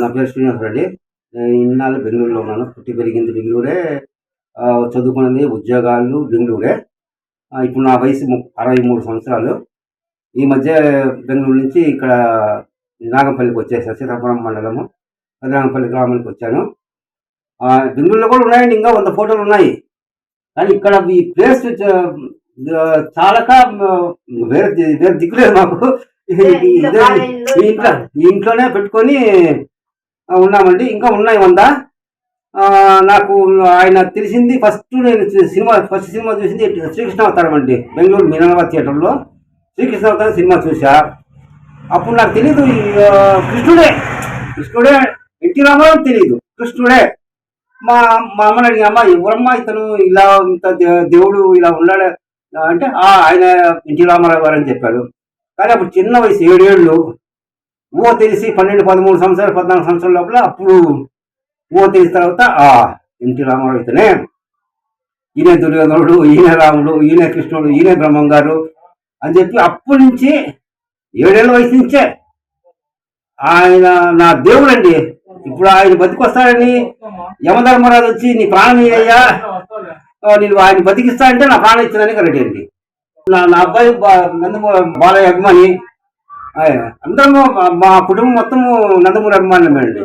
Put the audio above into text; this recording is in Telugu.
నా పేరు శ్రీనివాస రెడ్డి. నేను ఇన్నాళ్ళు బెంగళూరులో ఉన్నాను. పుట్టి పెరిగింది బెంగళూరే. చదువుకున్నది ఉద్యోగాలు బెంగళూరే. ఇప్పుడు నా వయసు అరవై మూడు సంవత్సరాలు. ఈ మధ్య బెంగళూరు నుంచి ఇక్కడ నాగంపల్లికి వచ్చేసాను సీతాపురం మండలము నాగంపల్లి గ్రామానికి వచ్చాను. బెంగళూరులో కూడా ఉన్నాయండి ఇంకా వంద ఫోటోలు ఉన్నాయి. కానీ ఇక్కడ ఈ ప్లేస్ చాలక వేరే వేరే దిక్కులేదు మాకు. ఇంట్లో ఇంట్లోనే పెట్టుకొని ఉన్నామండి. ఇంకా ఉన్నాయి వంద. నాకు ఆయన తెలిసింది ఫస్ట్ నేను సినిమా ఫస్ట్ సినిమా చూసింది శ్రీకృష్ణ అవతారం అండి. బెంగళూరు మీనావా థియేటర్లో. శ్రీకృష్ణ అవతారం సినిమా చూసా. అప్పుడు నాకు ఆ, కృష్ణుడే. కృష్ణుడే ఎన్టీ రామారావు తెలియదు కృష్ణుడే. మా మా అమ్మని అడిగి అమ్మ ఎవరమ్మా ఇతను? ఇలా ఇంత దేవుడు ఇలా ఉన్నాడు. అంటే "ఆ, ఆయన ఎన్టీ రామారావు గారు అని చెప్పాడు. కానీ అప్పుడు చిన్న వయసు ఏడేళ్ళు ఊహ తెలిసి పన్నెండు పదమూడు సంవత్సరాలు పద్నాలుగు సంవత్సరాల లోపల అప్పుడు ఊహ తెలిసిన తర్వాత ఆ ఎన్టీ రామారావు అయితేనే ఈయన దుర్యోధనుడు ఈయన రాముడు ఈయన కృష్ణుడు ఈయన బ్రహ్మం గారు అని చెప్పి అప్పటి నుంచి ఏడేళ్ళ వయసు నుంచే ఆయన నా దేవుడండి. ఇప్పుడు ఆయన బతికొస్తాడని యమధర్మరాజు వచ్చి నీ ప్రాణం అయ్యా నేను ఆయన బతికిస్తా అంటే నా ప్రాణం ఇచ్చిందని రెడీ అండి. నా నా అబ్బాయి బా- నందమూరి బాలయ్య అభిమాని. అందరం అందరము మా- కుటుంబం మొత్తము నందమూరి అభిమానమే అండి